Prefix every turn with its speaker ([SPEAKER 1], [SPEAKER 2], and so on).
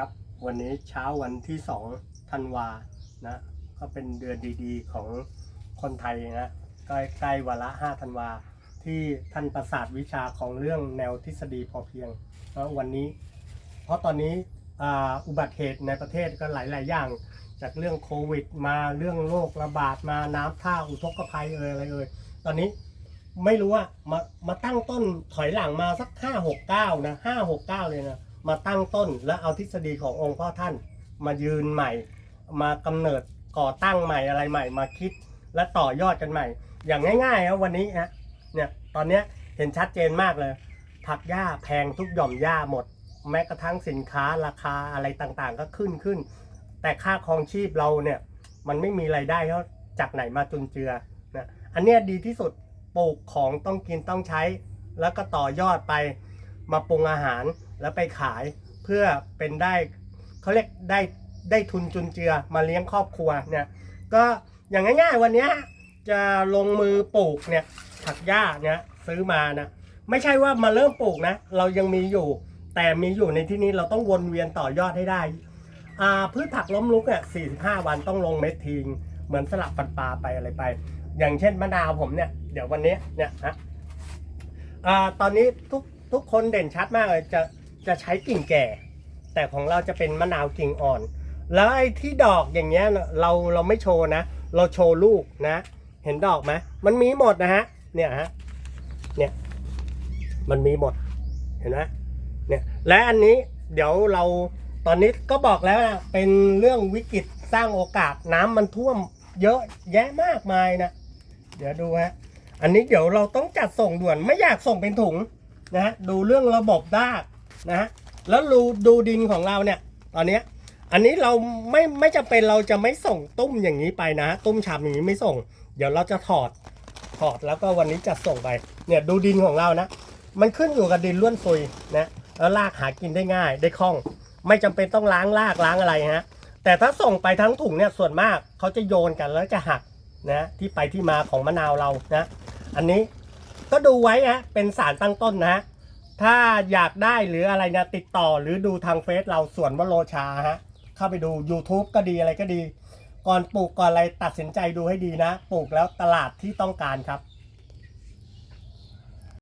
[SPEAKER 1] ครับวันนี้เช้าวันที่สองธันวานะก็เป็นเดือนดีๆของคนไทยนะใกล้ใกล้วาระห้าธันวา ที่ท่านประสาทวิชาของเรื่องแนวทฤษฎีพอเพียงนะวันนี้ เพราะตอนนี้อ,อุบัติเหตุในประเทศก็หลาย ๆ อย่าง จากเรื่องโควิด มาเรื่องโรคระบาดมาน้ำท่าอุทกภัยเอ่ยอะไรเอ่ยตอนนี้ไม่รู้ว่ามามาตั้งต้นถอยหลังมาสักห้าหกเก้านะห้าหกเก้าเลยนะ มาตั้งต้นแล้วเอาทฤษฎีขององค์พ่อท่าน มายืนใหม่ มากำเนิดก่อตั้งใหม่อะไรใหม่ มาคิดและต่อยอดกันใหม่ อย่างง่ายๆครับวันนี้ฮะเนี่ยตอนเนี้ยเห็นชัดเจนมากเลย ผักหญ้าแพงทุกหย่อมหญ้าหมด แม้กระทั่งสินค้าราคาอะไรต่างๆ ก็ขึ้นขึ้น แต่ค่าครองชีพเราเนี่ยมันไม่มีไรายได้เขาจากไหนมาจุนเจือนะอันเนี้ยดีที่สุดปลูกของต้องกินต้องใช้ แล้วก็ต่อยอดไปมาปรุงอาหาร แล้วไปขายเพื่อเป็นได้เขาเรียกได้ได้ทุนจุนเจือมาเลี้ยงครอบครัวเนี่ยก็อย่างง่าย ๆ วันนี้จะลงมือปลูกเนี่ยผักหญ้าเนี่ยซื้อมานะไม่ใช่ว่ามาเริ่มปลูกนะ เรายังมีอยู่ แต่มีอยู่ในที่นี้เราต้องวนเวียนต่อยอดให้ได้อาพืชผักล้มลุกเนี่ย45 วันต้องลงเม็ดทิ้งเหมือนสลับปันปลาไปอะไรไป อย่างเช่นมะนาวผมเนี่ย เดี๋ยววันนี้เนี่ยฮะอตอนนี้ทุกทุกคนเด่นชัดมากเลยจะ จะใช้กิ่งแก่ แต่ของเราจะเป็นมะนาวกิ่งอ่อน แล้วไอ้ที่ดอกอย่างเงี้ยเราเราไม่โชว์นะ เราโชว์ลูกนะ เห็นดอกไหมมันมีหมดนะฮะเนี่ยฮะเนี่ยมันมีหมดเห็นไหมเนี่ยและอันนี้เดี๋ยวเราตอนนี้ก็บอกแล้วนะเป็นเรื่องวิกฤตสร้างโอกาสน้ำมันท่วมเยอะแยะมากมายนะ เดี๋ยวดูฮะอันนี้เดี๋ยวเราต้องจัดส่งด่วนไม่อยากส่งเป็นถุงนะฮะดูเรื่องระบบราก นะฮะแล้วดูดูดินของเราเนี่ยตอนเนี้ยอันนี้เราไม่ไม่จำเป็นเราจะไม่ส่งตุ้มอย่างนี้ไปนะ ตุ้มชามอย่างนี้ไม่ส่ง เดี๋ยวเราจะถอดถอดแล้วก็วันนี้จะส่งไปเนี่ยดูดินของเรานะ มันขึ้นอยู่กับดินล้วนซุยนะแล้วรากหากินได้ง่ายได้คล่อง ไม่จำเป็นต้องล้างรากล้างอะไรฮะแต่ถ้าส่งไปทั้งถุงเนี่ยส่วนมากเขาจะโยนกันแล้วจะหักนะที่ไปที่มาของมะนาวเรานะ อันนี้ก็ดูไว้ฮะเป็นสารตั้งต้นนะ ถ้าอยากได้หรืออะไรนะติดต่อหรือดูทางเฟซเราสวนวโรชาฮะ เข้าไปดู YouTube ก็ดีอะไรก็ดี ก่อนปลูกก่อนอะไรตัดสินใจดูให้ดีนะ ปลูกแล้วตลาดที่ต้องการครับ